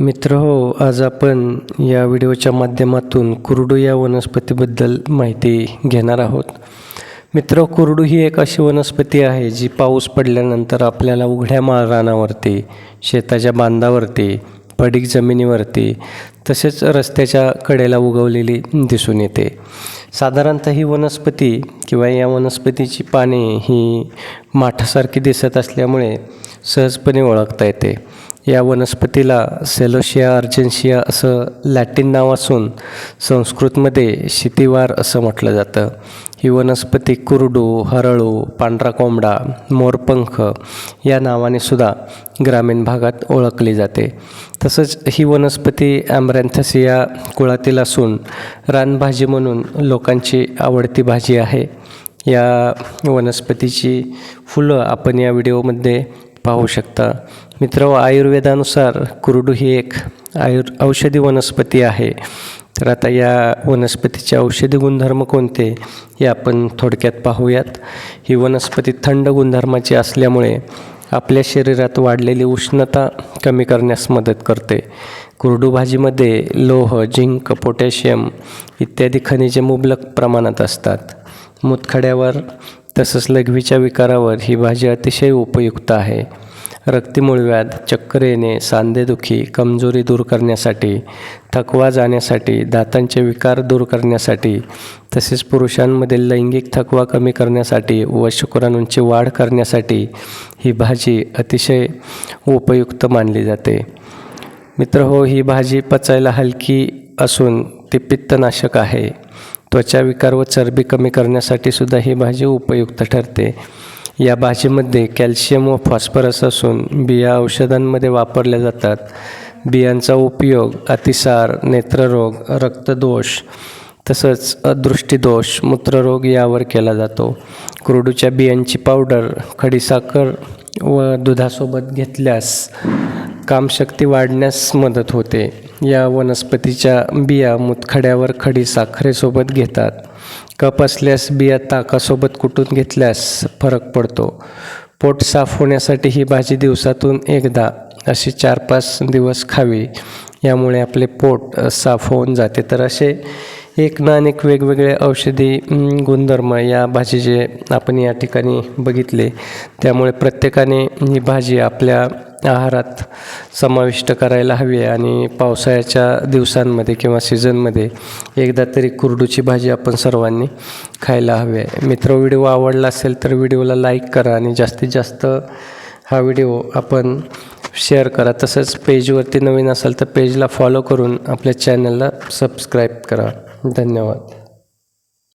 मित्र हो आज आपण या व्हिडिओच्या माध्यमातून कुरडू या वनस्पतीबद्दल माहिती घेणार आहोत. मित्र कुरडू ही एक अशी वनस्पती आहे जी पाऊस पडल्यानंतर आपल्याला उघड्या माळ रानावरती शेताच्या बांधावरती पडीक जमिनीवरती तसेच रस्त्याच्या कडेला उगवलेली दिसून येते. साधारणतः ही वनस्पती किंवा या वनस्पतीची पाने ही माठासारखी दिसत असल्यामुळे सहजपणे ओळखता येते. या वनस्पतीला सेलोशिया अर्जेन्शिया असं लॅटिन नाव असून संस्कृतमध्ये शितीवार असं म्हटलं जातं. ही वनस्पती कुरडू हरळू पांढरा कोंबडा मोरपंख या नावाने सुद्धा ग्रामीण भागात ओळखली जाते. तसंच ही वनस्पती ॲम्रॅन्थस या कुळातील असून रानभाजी म्हणून लोकांची आवडती भाजी आहे. या वनस्पतीची फुलं आपण या व्हिडिओमध्ये पाहू शकता. मित्र आयुर्वेदानुसार कुरडू ही एक आयुर् औषधी वनस्पती आहे. तर आता या वनस्पतीचे औषधी गुणधर्म कोणते हे आपण थोडक्यात पाहूयात. ही वनस्पती थंड गुणधर्माची असल्यामुळे आपल्या शरीरात वाढलेली उष्णता कमी करण्यास मदत करते. कुरडू भाजीमध्ये लोह झिंक पोटॅशियम इत्यादी खनिजे मुबलक प्रमाणात असतात. मुतखड्यावर तसंच लघवीच्या विकारावर ही भाजी अतिशय उपयुक्त आहे. रक्तिमुळव्याध चक्कर येणे सांधेदुखी कमजोरी दूर करण्यासाठी थकवा जाण्यासाठी दातांचे विकार दूर करण्यासाठी तसेच पुरुषांमधील लैंगिक थकवा कमी करण्यासाठी व शुक्राणूंची वाढ करण्यासाठी ही भाजी अतिशय उपयुक्त मानली जाते. मित्र हो ही भाजी पचायला हलकी असून ती पित्तनाशक आहे. त्वचा विकार व चरबी कमी करण्यासाठी सुद्धा ही भाजी उपयुक्त ठरते. या भाजीमध्ये कॅल्शियम व फॉस्फरस असून बिया औषधांमध्ये वापरल्या जातात. बियांचा उपयोग अतिसार नेत्ररोग रक्तदोष तसंच अदृष्टीदोष मूत्ररोग यावर केला जातो. कुरडूच्या बियांची पावडर खडीसाखर व दुधासोबत घेतल्यास कामशक्ती वाढण्यास मदत होते. या वनस्पतीच्या बिया मुतखड्यावर खडी साखरेसोबत घेतात. कप असल्यास बिया ताकासोबत कुटून घेतल्यास फरक पडतो. पोट साफ होण्यासाठी ही भाजी दिवसातून एकदा अशी चार पाच दिवस खावी. यामुळे आपले पोट साफ होऊन जाते. तर असे एक ना अनेक वेगवेगळे औषधी गुणधर्म या भाजीचे आपण या ठिकाणी बघितले त्यामुळे प्रत्येकाने ही भाजी आपल्या आहारात समाविष्ट करायला हवी आणि पावसाळ्याच्या दिवसांमध्ये किंवा सीझनमध्ये एकदा तरी कुरडूची भाजी आपण सर्वांनी खायला हवी आहे. मित्र व्हिडिओ आवडला असेल तर व्हिडिओला लाईक करा आणि जास्तीत जास्त हा व्हिडिओ आपण शेअर करा. तसंच पेजवरती नवीन असाल तर पेजला फॉलो करून आपल्या चॅनलला सबस्क्राईब करा. धन्यवाद.